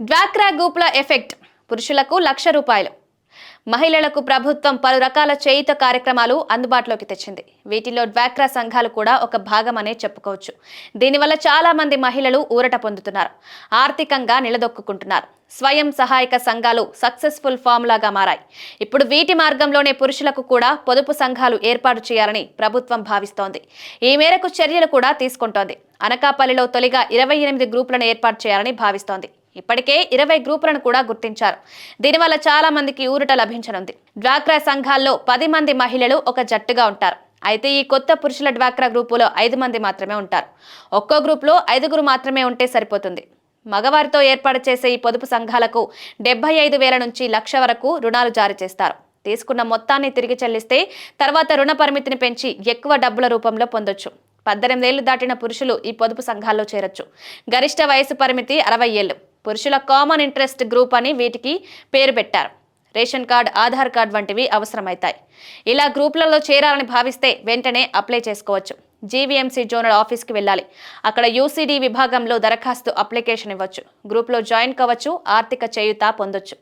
డ్వాక్రా గ్రూప్ల ఎఫెక్ట్. పురుషులకు లక్ష రూపాయలు. మహిళలకు ప్రభుత్వం పలు రకాల చేయుత కార్యక్రమాలు అందుబాటులోకి తెచ్చింది. వీటిలో డ్వాక్రా సంఘాలు కూడా ఒక భాగమనే చెప్పుకోవచ్చు. దీనివల్ల చాలా మంది మహిళలు ఊరట పొందుతున్నారు. ఆర్థికంగా నిలదొక్కుంటున్నారు స్వయం సహాయక సంఘాలు సక్సెస్ఫుల్ ఫార్ములాగా మారాయి. ఇప్పుడు వీటి మార్గంలోనే పురుషులకు కూడా పొదుపు సంఘాలు ఏర్పాటు చేయాలని ప్రభుత్వం భావిస్తోంది. ఈ మేరకు చర్యలు కూడా తీసుకుంటోంది. అనకాపల్లిలో తొలిగా ఇరవై ఎనిమిది గ్రూపులను ఏర్పాటు చేయాలని భావిస్తోంది. ఇప్పటికే ఇరవై గ్రూపులను కూడా గుర్తించారు. దీనివల్ల చాలా మందికి ఊరట లభించనుంది. డ్వాక్రా సంఘాల్లో పది మంది మహిళలు ఒక జట్టుగా ఉంటారు. అయితే ఈ కొత్త పురుషుల డ్వాక్రా గ్రూపులో ఐదు మంది మాత్రమే ఉంటారు. ఒక్కో గ్రూప్లో ఐదుగురు మాత్రమే ఉంటే సరిపోతుంది. మగవారితో ఏర్పాటు చేసే ఈ పొదుపు సంఘాలకు డెబ్బై ఐదు వేల నుంచి లక్ష వరకు రుణాలు జారీ చేస్తారు. తీసుకున్న మొత్తాన్ని తిరిగి చెల్లిస్తే తర్వాత రుణ పరిమితిని పెంచి ఎక్కువ డబ్బుల రూపంలో పొందొచ్చు. పద్దెనిమిదేళ్ళు దాటిన పురుషులు ఈ పొదుపు సంఘాల్లో చేరొచ్చు. గరిష్ట వయసు పరిమితి అరవై ఏళ్ళు. పురుషుల కామన్ ఇంట్రెస్ట్ గ్రూప్ అని వీటికి పేరు పెట్టారు. రేషన్ కార్డ్ ఆధార్ కార్డ్ వంటివి అవసరమవుతాయి ఇలా గ్రూపులలో చేరాలని భావిస్తే వెంటనే అప్లై చేసుకోవచ్చు. జీవీఎంసీ జోనల్ ఆఫీస్కి వెళ్ళాలి. అక్కడ యూసీడీ విభాగంలో దరఖాస్తు అప్లికేషన్ ఇవ్వచ్చు. గ్రూప్లో జాయిన్ కావచ్చు ఆర్థిక చేయుత పొందొచ్చు.